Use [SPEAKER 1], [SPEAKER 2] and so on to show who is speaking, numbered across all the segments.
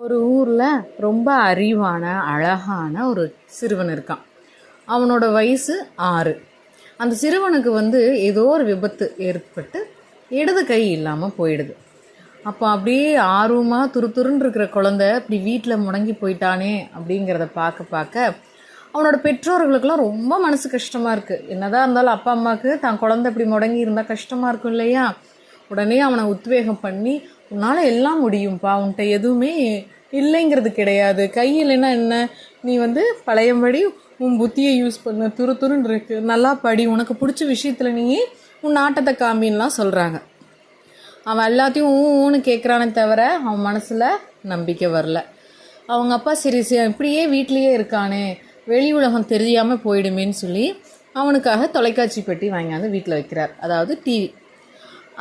[SPEAKER 1] ஒரு ஊரில் ரொம்ப அறிவான அழகான ஒரு சிறுவன் இருக்கான். அவனோட வயசு ஆறு. அந்த சிறுவனுக்கு வந்து ஏதோ ஒரு விபத்து ஏற்பட்டு இடது கை இல்லாமல் போயிடுது. அப்போ அப்படியே ஆர்வமாக துரு துருன்னு இருக்கிற குழந்த இப்படி வீட்டில் முடங்கி போயிட்டானே அப்படிங்கிறத பார்க்க பார்க்க அவனோட பெற்றோர்களுக்கெல்லாம் ரொம்ப மனசு கஷ்டமாக இருக்குது என்னதான் இருந்தாலும் அப்பா அம்மாவுக்கு தான் குழந்தை இப்படி முடங்கி இருந்தால் கஷ்டமாக இருக்கும் இல்லையா? உடனே அவனை உத்வேகம் பண்ணி உன்னால் எல்லாம் முடியும்ப்பா உன்கிட்ட எதுவுமே இல்லைங்கிறது கிடையாது. கையில்னா என்ன? நீ வந்து பழையபடி உன் புத்தியை யூஸ் பண்ண. துரு துருன்னு இருக்கு. நல்லா படி. உனக்கு பிடிச்ச விஷயத்தில் நீ உன் நாட்டத்தை காமின்லாம் சொல்கிறாங்க அவன் எல்லாத்தையும் ஊ ஊன்னு கேட்குறானே தவிர அவன் மனசில் நம்பிக்கை வரல. அவங்க அப்பா சரி சரி இப்படியே வீட்லேயே இருக்கானே. வெளி உலகம் தெரியாமல் போயிடுமேன்னு சொல்லி அவனுக்காக தொலைக்காட்சி பெட்டி வாங்கியாந்து வீட்டில் வைக்கிறார். அதாவது டிவி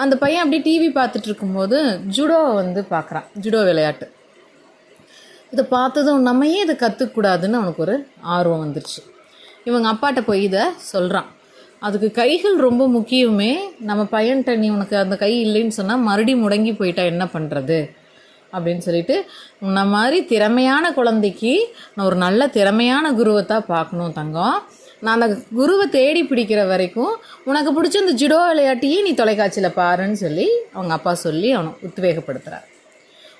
[SPEAKER 1] அந்த பையன் அப்படியே டிவி பார்த்துட்டு இருக்கும்போது ஜுடோவை வந்து பார்க்குறான். ஜுடோ விளையாட்டு. இதை பார்த்ததும் நம்ம ஏன் இதை கற்றுக்கூடாதுன்னு அவனுக்கு ஒரு ஆர்வம் வந்துருச்சு. இவங்க அப்பாட்ட போய் இதை சொல்கிறான் அதுக்கு கைகள் ரொம்ப முக்கியமே நம்ம பையன்கிட்ட நீ உனக்கு அந்த கை இல்லைன்னு சொன்னால் மறுபடியும் முடங்கி போயிட்டா என்ன பண்ணுறது அப்படின்னு சொல்லிட்டு உன்ன மாதிரி திறமையான குழந்தைக்கு நான் ஒரு நல்ல திறமையான குருவை தான் பார்க்கணும் தங்கம். நான் அந்த குருவை தேடி பிடிக்கிற வரைக்கும் உனக்கு பிடிச்ச இந்த ஜுடோ விளையாட்டியே நீ தொலைக்காட்சியில் பாருன்னு சொல்லி அவங்க அப்பா சொல்லி அவனை உத்வேகப்படுத்துகிறார்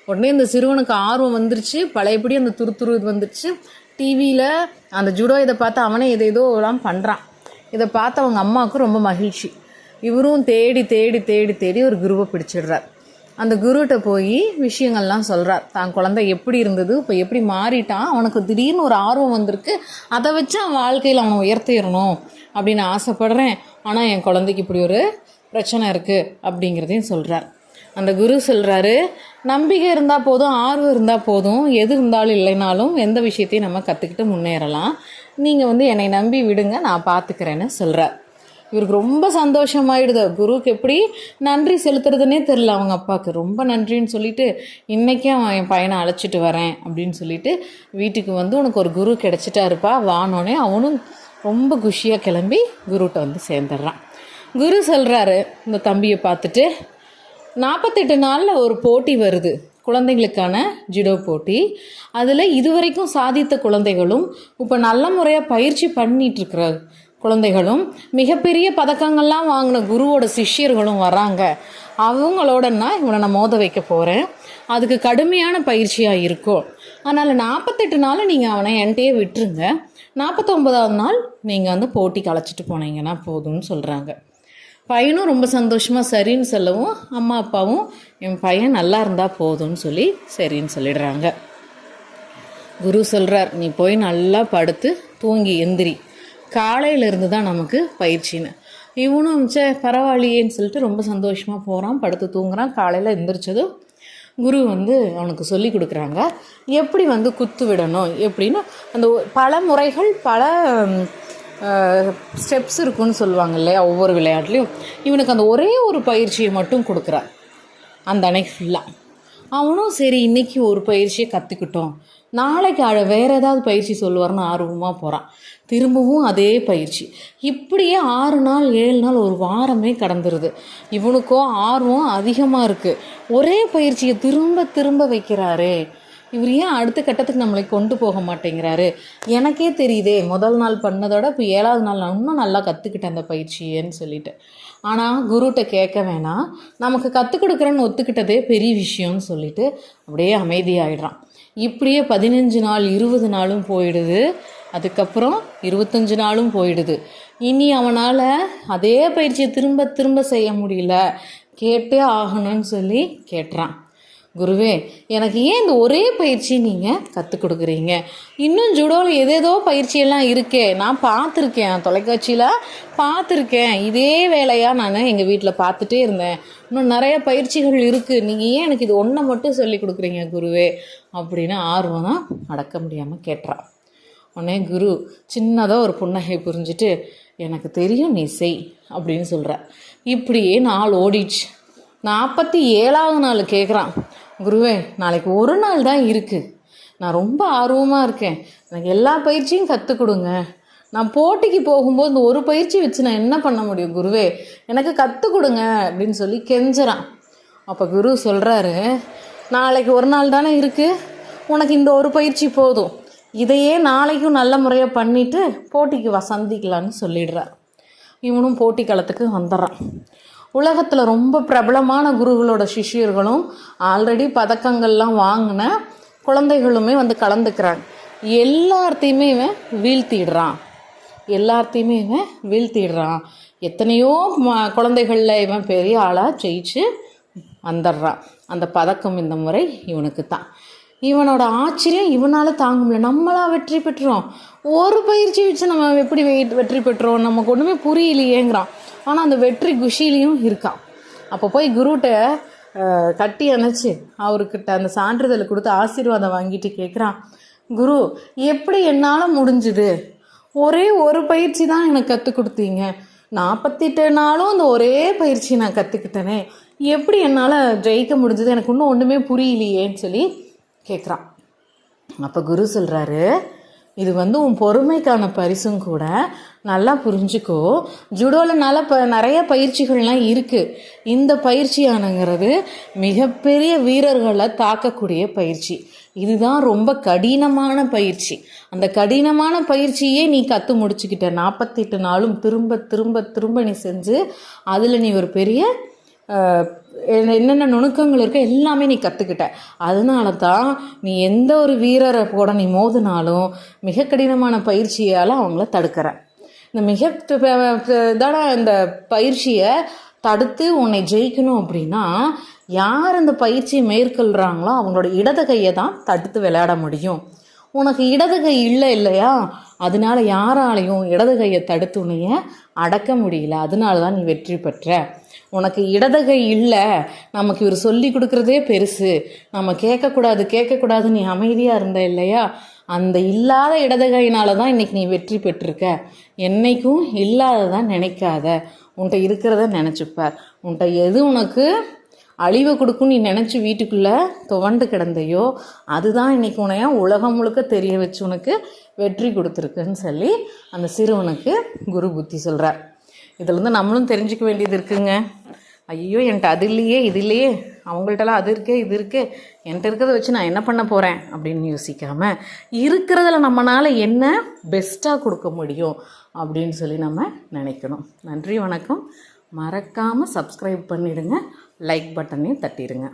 [SPEAKER 1] உடனே இந்த சிறுவனுக்கு ஆர்வம் வந்துருச்சு. பழையபடி அந்த துரு துரு இது வந்துருச்சு. டிவியில் அந்த ஜுடோ இதை பார்த்து அவனே எதை ஏதோ எல்லாம் பண்ணுறான் இதை பார்த்து அவங்க அம்மாவுக்கு ரொம்ப மகிழ்ச்சி. இவரும் தேடி தேடி தேடி தேடி ஒரு குருவை பிடிச்சிடுறார். அந்த குருகிட்ட போய் விஷயங்கள்லாம் சொல்கிறார் தான் குழந்தை எப்படி இருந்தது இப்போ எப்படி மாறிட்டான் அவனுக்கு திடீர்னு ஒரு ஆர்வம் வந்திருக்கு அதை வச்சு அவன் வாழ்க்கையில் அவனை உயர்த்திடணும் அப்படின்னு ஆசைப்படுறேன். ஆனால் என் குழந்தைக்கு இப்படி ஒரு பிரச்சனை இருக்குது அப்படிங்கிறதையும் சொல்கிறார் அந்த குரு சொல்கிறாரு நம்பிக்கை இருந்தால் போதும் ஆர்வம் இருந்தால் போதும் எது இருந்தாலும் இல்லைனாலும் எந்த விஷயத்தையும் நம்ம கற்றுக்கிட்டு முன்னேறலாம். நீங்கள் வந்து என்னை நம்பி விடுங்க நான் பார்த்துக்கிறேன்னு சொல்கிறார் இவருக்கு ரொம்ப சந்தோஷமாயிடுது. குருவுக்கு எப்படி நன்றி செலுத்துறதுனே தெரில அவங்க அப்பாவுக்கு ரொம்ப நன்றின்னு சொல்லிட்டு இன்றைக்கே அவன் என் பையனை அழைச்சிட்டு வரேன் அப்படின்னு சொல்லிட்டு வீட்டுக்கு வந்து உனக்கு ஒரு குரு கிடச்சிட்டாருப்பா வானோடனே அவனும் ரொம்ப குஷியாக கிளம்பி குருகிட்ட வந்து சேர்ந்துடுறான். குரு சொல்கிறாரு இந்த தம்பியை பார்த்துட்டு நாற்பத்தெட்டு நாளில் ஒரு போட்டி வருது. குழந்தைங்களுக்கான ஜிடோ போட்டி. அதில் இதுவரைக்கும் சாதித்த குழந்தைகளும் இப்போ நல்ல முறையாக பயிற்சி பண்ணிகிட்ருக்குற குழந்தைகளும் மிகப்பெரிய பதக்கங்கள்லாம் வாங்கின குருவோட சிஷ்யர்களும் வராங்க. அவங்களோட நான் இவனை நான் மோத வைக்க போகிறேன் அதுக்கு கடுமையான பயிற்சியாக இருக்கும் அதனால் நாற்பத்தெட்டு நாள் நீங்கள் அவனை என்கிட்டயே விட்டுருங்க. நாற்பத்தொம்பதாவது நாள் நீங்கள் வந்து போட்டிக்கு அழைச்சிட்டு போனீங்கன்னா போதும்னு சொல்கிறாங்க பையனும் ரொம்ப சந்தோஷமாக சரின்னு சொல்லவும் அம்மா அப்பாவும் என் பையன் நல்லா இருந்தால் போதும்னு சொல்லி சரின்னு சொல்லிடுறாங்க. குரு சொல்கிறார் நீ போய் நல்லா படுத்து தூங்கி எந்திரி. காலையிலேருந்து தான் நமக்கு பயிற்சின்னு. இவனும் சே பரவாயில்லையேன்னு சொல்லிட்டு ரொம்ப சந்தோஷமாக போகிறான் படுத்து தூங்குறான். காலையில் எந்திரிச்சதும் குரு வந்து அவனுக்கு சொல்லி கொடுக்குறாங்க. எப்படி வந்து குத்து விடணும் எப்படின்னு அந்த ஒ- பல முறைகள் பல ஸ்டெப்ஸ் இருக்குன்னு சொல்லுவாங்க இல்லையா ஒவ்வொரு விளையாட்லேயும் இவனுக்கு அந்த ஒரே ஒரு பயிற்சியை மட்டும் கொடுக்குறான் அந்த அன்னைக்கு ஃபுல்லாக அவனும் சரி இன்றைக்கி ஒரு பயிற்சியை கற்றுக்கிட்டோம் நாளைக்கு அழ வேறு ஏதாவது பயிற்சி சொல்லுவார்னு ஆர்வமாக போகிறான் திரும்பவும் அதே பயிற்சி. இப்படியே ஆறு நாள் ஏழு நாள் ஒரு வாரமே கடந்துருது. இவனுக்கும் ஆர்வம் அதிகமாக இருக்குது ஒரே பயிற்சியை திரும்ப திரும்ப வைக்கிறாரே. இவர் ஏன் அடுத்த கட்டத்துக்கு நம்மளை கொண்டு போக மாட்டேங்கிறாரு? எனக்கே தெரியுதே முதல் நாள் பண்ணதோட இப்போ ஏழாவது நாள் நான் இன்னும் நல்லா கற்றுக்கிட்டேன் அந்த பயிற்சியேன்னு சொல்லிட்டு. ஆனால் குருகிட்ட கேட்க வேணாம். நமக்கு கற்றுக் கொடுக்குறேன்னு ஒத்துக்கிட்டதே பெரிய விஷயம்னு சொல்லிட்டு அப்படியே அமைதியாகிடுறான் இப்படியே பதினஞ்சு நாள் இருபது நாளும் போயிடுது. அதுக்கப்புறம் இருபத்தஞ்சு நாளும் போயிடுது. இனி அவனால் அதே பயிற்சியை திரும்ப திரும்ப செய்ய முடியல. கேட்டே ஆகணும்னு சொல்லி கேட்டுறான் குருவே எனக்கு ஏன் இந்த ஒரே பயிற்சி நீங்கள் கற்றுக் கொடுக்குறீங்க? இன்னும் ஜுடோவில் எதேதோ பயிற்சியெல்லாம் இருக்கே. நான் பார்த்துருக்கேன் தொலைக்காட்சியில் பார்த்துருக்கேன். இதே வேலையாக நான் எங்கள் வீட்டில் பார்த்துட்டே இருந்தேன். இன்னும் நிறைய பயிற்சிகள் இருக்குது நீங்கள் ஏன் எனக்கு இது ஒன்றை மட்டும் சொல்லி கொடுக்குறீங்க குருவே? அப்படின்னு ஆர்வம் தான் அடக்க முடியாமல் கேட்டுறான் உடனே குரு சின்னதாக ஒரு புன்னகை புரிஞ்சுட்டு எனக்கு தெரியும் நீ செய் அப்படின்னு சொல்கிற இப்படியே நாள் ஓடிடுச்சு. நாற்பத்தி ஏழாவது நாள் கேட்குறான் குருவே நாளைக்கு ஒரு நாள் தான் இருக்குது நான் ரொம்ப ஆர்வமாக இருக்கேன். எனக்கு எல்லா பயிற்சியும் கற்றுக் கொடுங்க. நான் போட்டிக்கு போகும்போது இந்த ஒரு பயிற்சி வச்சு நான் என்ன பண்ண முடியும் குருவே? எனக்கு கற்றுக் கொடுங்க அப்படின்னு சொல்லி கெஞ்சுறான். அப்போ குரு சொல்கிறாரு நாளைக்கு ஒரு நாள் தானே இருக்குது உனக்கு இந்த ஒரு பயிற்சி போதும். இதையே நாளைக்கும் நல்ல முறையாக பண்ணிவிட்டு போட்டிக்கு வா சந்திக்கலான்னு சொல்லிடுறார். இவனும் போட்டி களத்துக்கு வந்துடுறான். உலகத்தில் ரொம்ப பிரபலமான குருகளோட சிஷ்யர்களும் ஆல்ரெடி பதக்கங்கள்லாம் வாங்கின குழந்தைகளுமே வந்து கலந்துக்கிறாங்க. எல்லாத்தையுமே இவன் வீழ்த்திடுறான். எல்லாத்தையுமே இவன் வீழ்த்திடுறான். எத்தனையோ ம- குழந்தைகளில் இவன் பெரிய ஆளாக ஜெயிச்சு வந்துடுறான். அந்த பதக்கம் இந்த முறை இவனுக்கு தான் இவனோட ஆச்சரியம் இவனால் தாங்க முடியல. நம்மளா வெற்றி பெற்றோம். ஒரு பயிற்சி வச்சு நம்ம எப்படி வெற்றி பெற்றோம் நமக்கு ஒன்றுமே புரியலையேங்கிறான். ஆனால் அந்த வெற்றி குஷிலையும் இருக்கான் அப்போ போய் குருட்ட கட்டி அணைச்சு அவர்கிட்ட அந்த சான்றிதழை கொடுத்து ஆசீர்வாதம் வாங்கிட்டு கேட்குறான் குரு எப்படி என்னால் முடிஞ்சுது? ஒரே ஒரு பயிற்சி தான் எனக்கு கற்றுக் கொடுத்தீங்க. நாற்பத்தெட்டு நாளும் அந்த ஒரே பயிற்சி நான் கற்றுக்கிட்டேனே எப்படி என்னால் ஜெயிக்க முடிஞ்சது? எனக்கு இன்னும் ஒன்றுமே புரியலையேன்னு சொல்லி கேட்குறான் அப்போ குரு சொல்கிறாரு இது வந்து உன் பொறுமைக்கான பரிசும் கூட நல்லா புரிஞ்சுக்கோ. ஜுடோவில் நல்ல ப நிறைய பயிற்சிகள்லாம் இருக்குது இந்த பயிற்சியானங்கிறது மிகப்பெரிய வீரர்களை தாக்கக்கூடிய பயிற்சி. இதுதான் ரொம்ப கடினமான பயிற்சி. அந்த கடினமான பயிற்சியே நீ கற்று முடிச்சுக்கிட்ட. நாற்பத்தெட்டு நாளும் திரும்ப திரும்ப திரும்ப நீ செஞ்சு அதில் நீ ஒரு பெரிய என்னென்ன நுணுக்கங்கள் இருக்கோ எல்லாமே நீ கற்றுக்கிட்ட அதனால தான் நீ எந்த ஒரு வீரரை கூட நீ மோதினாலும் மிக கடினமான பயிற்சியால் அவங்கள தடுக்கிற. இந்த மிக இதான இந்த பயிற்சியை தடுத்து உன்னை ஜெயிக்கணும் அப்படின்னா யார் அந்த பயிற்சியை மேற்கொள்கிறாங்களோ அவங்களோட இடது கையை தான் தடுத்து விளையாட முடியும். உனக்கு இடது கை இல்லை இல்லையா? அதனால யாராலையும் இடது கையை தடுத்து உன்னைய அடக்க முடியல. அதனால தான் நீ வெற்றி பெற்ற. உனக்கு இடது கை இல்லை. நமக்கு இவர் சொல்லி கொடுக்குறதே பெருசு. நம்ம கேட்கக்கூடாது கேட்கக்கூடாது நீ அமைதியாக இருந்த இல்லையா? அந்த இல்லாத இடது கையினால தான் இன்னைக்கு நீ வெற்றி பெற்றிருக்க. என்னைக்கும் இல்லாததான் நினைக்காத. உன்கிட்ட இருக்கிறத நினச்சிப்பார். உன்கிட்ட எது உனக்கு அழிவை கொடுக்கும் நீ நினச்சி வீட்டுக்குள்ளே துவண்டு கிடந்தையோ அதுதான் இன்றைக்கி உனையா உலகம் முழுக்க தெரிய வச்சு உனக்கு வெற்றி கொடுத்துருக்குன்னு சொல்லி அந்த சிறுவனுக்கு குரு புத்தி சொல்கிறார் இதுலேருந்து நம்மளும் தெரிஞ்சுக்க வேண்டியது இருக்குங்க. ஐயோ என்கிட்ட அது இல்லையே இது இல்லையே அவங்கள்ட்டலாம் அது இருக்கே இது இருக்கே என்கிட்ட இருக்கிறத வச்சு நான் என்ன பண்ண போகிறேன் அப்படின்னு யோசிக்காமல் இருக்கிறதுல நம்மளால் என்ன பெஸ்ட்டாக கொடுக்க முடியும் அப்படின்னு சொல்லி நம்ம நினைக்கணும். நன்றி வணக்கம். மறக்காமல் சப்ஸ்கிரைப் பண்ணிடுங்க. லைக் பட்டனையும் தட்டிடுங்க